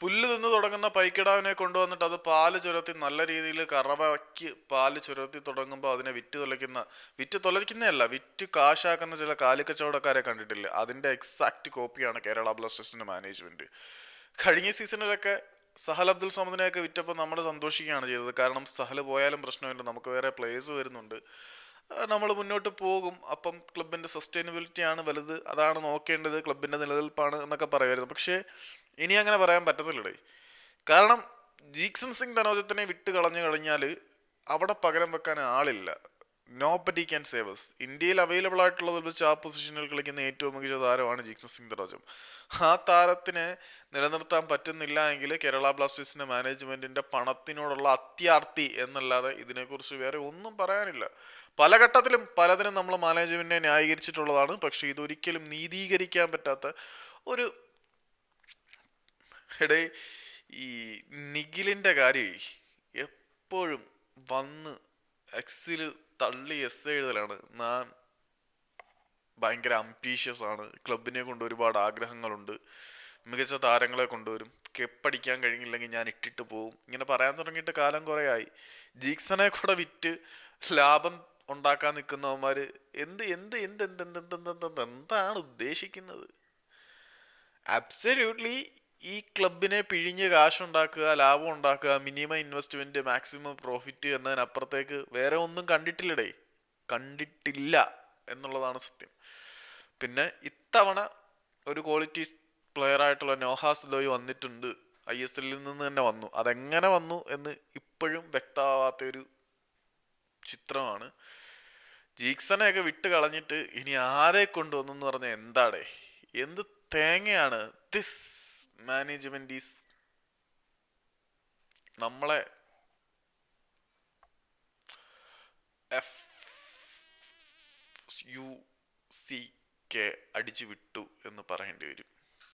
പുല്ല് തിന്ന് തുടങ്ങുന്ന പൈക്കിടാവിനെ കൊണ്ടുവന്നിട്ട് അത് പാൽ ചുരത്തി നല്ല രീതിയിൽ കറവയ്ക്ക് പാൽ ചുരത്തി തുടങ്ങുമ്പോൾ അതിനെ വിറ്റ് തുലയ്ക്കുന്ന വിറ്റ് തുലയ്ക്കുന്നതല്ല വിറ്റ് കാശാക്കുന്ന ചില കാലിക്കച്ചവടക്കാരെ കണ്ടിട്ടില്ല? അതിന്റെ എക്സാക്ട് കോപ്പിയാണ് കേരള ബ്ലാസ്റ്റേഴ്സിന്റെ മാനേജ്മെന്റ് കഴിഞ്ഞ സീസണിലൊക്കെ സഹൽ അബ്ദുൽ സമദിനെയൊക്കെ വിറ്റപ്പോൾ നമ്മൾ സന്തോഷിക്കുകയാണ് ചെയ്തത്. കാരണം സഹൽ പോയാലും പ്രശ്നമില്ല നമുക്ക് വേറെ പ്ലേയേഴ്സ് വരുന്നുണ്ട്. നമ്മൾ മുന്നോട്ട് പോകും. അപ്പം ക്ലബിന്റെ സസ്റ്റൈനബിലിറ്റിയാണ് വലുത് അതാണ് നോക്കേണ്ടത് ക്ലബിന്റെ നിലനിൽപ്പാണ് എന്നൊക്കെ പറയുമായിരുന്നു. പക്ഷേ ഇനി അങ്ങനെ പറയാൻ പറ്റത്തില്ലടേ. കാരണം ജീക്സൺ സിംഗ് തനോജത്തിനെ വിട്ട് കളഞ്ഞു കഴിഞ്ഞാൽ അവിടെ പകരം വെക്കാൻ ആളില്ല. നോ ബഡി ക്യാൻ സേവസ് ഇന്ത്യയിൽ അവൈലബിൾ ആയിട്ടുള്ളത് വെച്ച് ആ പൊസിഷനിൽ കളിക്കുന്ന ഏറ്റവും മികച്ച താരമാണ് ജീക്സൺ സിംഗ് തനോജം. ആ താരത്തിനെ നിലനിർത്താൻ പറ്റുന്നില്ല എങ്കിൽ കേരള ബ്ലാസ്റ്റേഴ്സിന്റെ മാനേജ്മെന്റിന്റെ പണത്തിനോടുള്ള അത്യാർത്തി എന്നല്ലാതെ ഇതിനെക്കുറിച്ച് വേറെ ഒന്നും പറയാനില്ല. പല ഘട്ടത്തിലും പലതിനും നമ്മൾ മാനേജ്മെന്റിനെ ന്യായീകരിച്ചിട്ടുള്ളതാണ്. പക്ഷേ ഇതൊരിക്കലും നീതീകരിക്കാൻ പറ്റാത്ത ഒരു എടേ ഈ നിഖിലിന്റെ കാര്യമേ എപ്പോഴും വന്ന് എക്സിൽ തള്ളി എസ് എഴുതലാണ്. ഞാൻ ഭയങ്കര അംബീഷ്യസ് ആണ്. ക്ലബിനെ കൊണ്ട് ഒരുപാട് ആഗ്രഹങ്ങളുണ്ട്. മികച്ച താരങ്ങളെ കൊണ്ടുവരും. കെപ്പടിക്കാൻ കഴിഞ്ഞില്ലെങ്കിൽ ഞാൻ ഇട്ടിട്ട് പോവും. ഇങ്ങനെ പറയാൻ തുടങ്ങിയിട്ട് കാലം കുറേ ആയി ജീക്സനെ കൂടെ വിറ്റ് ലാഭം ഉണ്ടാക്കാൻ നിൽക്കുന്നവന്മാർ എന്ത് എന്ത് എന്ത് എന്ത് എന്ത് എന്ത് എന്താണ് ഉദ്ദേശിക്കുന്നത്? അബ്സല്യൂട്ട്ലി ഈ ക്ലബിനെ പിഴിഞ്ഞ് കാശുണ്ടാക്കുക ലാഭം ഉണ്ടാക്കുക മിനിമം ഇൻവെസ്റ്റ്മെന്റ് മാക്സിമം പ്രോഫിറ്റ് എന്നതിനപ്പുറത്തേക്ക് വേറെ ഒന്നും കണ്ടിട്ടില്ലടേ. കണ്ടിട്ടില്ല എന്നുള്ളതാണ് സത്യം. പിന്നെ ഇത്തവണ ഒരു ക്വാളിറ്റി പ്ലെയർ ആയിട്ടുള്ള നോഹാസ് ലോയ് വന്നിട്ടുണ്ട്. ഐ എസ് എല്ലിൽ നിന്ന് തന്നെ വന്നു. അതെങ്ങനെ വന്നു എന്ന് ഇപ്പോഴും വ്യക്തമാവാത്ത ഒരു ചിത്രമാണ്. ജീക്സനെയൊക്കെ വിട്ട് കളഞ്ഞിട്ട് ഇനി ആരെ കൊണ്ടുവന്നു പറഞ്ഞാൽ എന്താടേ? എന്ത് തേങ്ങയാണ്? ദിസ് മാനേജ്മെന്റ് ഈസ് നമ്മളെ എഫ് യു സി കെ അടിച്ചു വിട്ടു എന്ന് പറയേണ്ടി വരും.